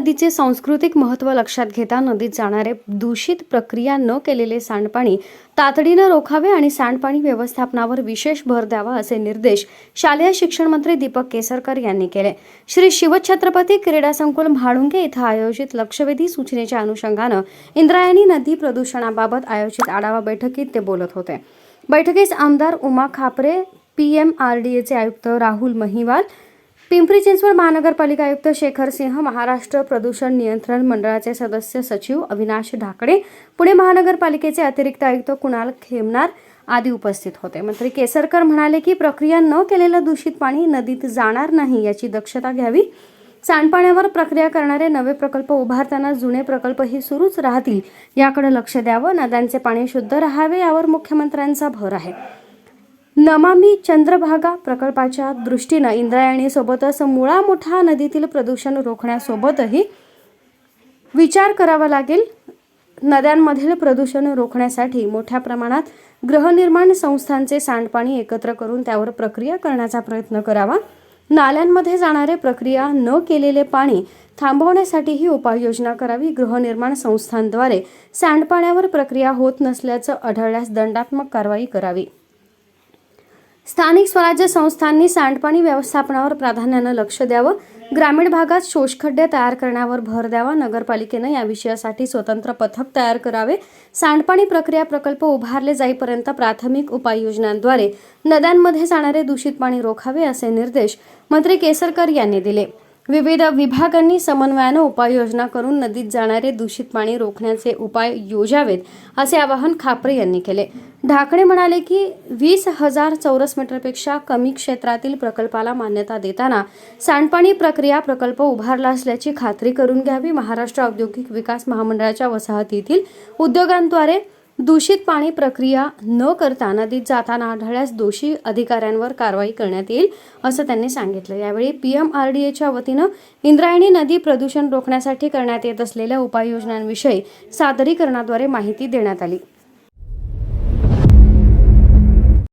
नदीचे सांस्कृतिक महत्त्व लक्षात घेता नदीत जाणारे दूषित प्रक्रिया न केलेले सांडपाणी तातडीनं रोखावे आणि सांडपाणी व्यवस्थापनावर विशेष भर द्यावा असे निर्देश शालेय शिक्षण मंत्री दीपक केसरकर यांनी केले. श्री शिवछत्रपती क्रीडा संकुल म्हाळुंगे इथं आयोजित लक्षवेधी सूचनेच्या अनुषंगानं इंद्रायणी नदी प्रदूषणाबाबत आयोजित आढावा बैठकीत ते बोलत होते. बैठकीस आमदार Uma Khapre P M R D एचे आयुक्त राहुल महिवाल पिंपरी चिंचवड महानगरपालिका आयुक्त शेखर सिंह महाराष्ट्र प्रदूषण नियंत्रण मंडळाचे सदस्य सचिव अविनाश ढाकणे पुणे महानगरपालिकेचे अतिरिक्त आयुक्त कुणाल खेमनार आदी उपस्थित होते. मंत्री केसरकर म्हणाले की प्रक्रिया न केलेलं दूषित पाणी नदीत जाणार नाही याची दक्षता घ्यावी. सांडपाण्यावर प्रक्रिया करणारे नवे प्रकल्प उभारताना जुने प्रकल्पही सुरूच राहतील याकडे लक्ष द्यावं नद्यांचे पाणी शुद्ध राहावे यावर मुख्यमंत्र्यांचा भर आहे. नमामी चंद्रभागा प्रकल्पाच्या दृष्टीनं इंद्रायणीसोबतच मुळा मोठा नदीतील प्रदूषण रोखण्यासोबतही विचार करावा लागेल. नद्यांमधील प्रदूषण रोखण्यासाठी मोठ्या प्रमाणात गृहनिर्माण संस्थांचे सांडपाणी एकत्र करून त्यावर प्रक्रिया करण्याचा प्रयत्न करावा. नाल्यांमध्ये जाणारे प्रक्रिया न केलेले पाणी थांबवण्यासाठीही उपाययोजना करावी. गृहनिर्माण संस्थांद्वारे सांडपाण्यावर प्रक्रिया होत नसल्याचं आढळल्यास दंडात्मक कारवाई करावी. स्थानिक स्वराज्य संस्थांनी सांडपाणी व्यवस्थापनावर प्राधान्यानं लक्ष द्यावं ग्रामीण भागात शोषखड्डे तयार करण्यावर भर द्यावा नगरपालिकेनं या विषयासाठी स्वतंत्र पथक तयार करावे सांडपाणी प्रक्रिया प्रकल्प उभारले जाईपर्यंत प्राथमिक उपाययोजनांद्वारे नद्यांमध्ये जाणारे दूषित पाणी रोखावे असे निर्देश मंत्री केसरकर यांनी दिले. विविध विभागांनी समन्वयानं उपाययोजना करून नदीत जाणारे दूषित पाणी रोखण्याचे उपाय योजावेत असे आवाहन खापरे यांनी केले. ढाकणे म्हणाले की वीस हजार चौरस मीटरपेक्षा कमी क्षेत्रातील प्रकल्पाला मान्यता देताना सांडपाणी प्रक्रिया प्रकल्प उभारला असल्याची खात्री करून घ्यावी महाराष्ट्र औद्योगिक विकास महामंडळाच्या वसाहतीतील उद्योगांद्वारे दूषित पाणी प्रक्रिया न करता नदीत जाताना आढळल्यास दोषी अधिकाऱ्यांवर कारवाई करण्यात येईल असं त्यांनी सांगितलं. यावेळी पी एम आर डी एच्या वतीनं इंद्रायणी नदी प्रदूषण रोखण्यासाठी करण्यात येत असलेल्या उपाययोजनांविषयी सादरीकरणाद्वारे माहिती देण्यात आली.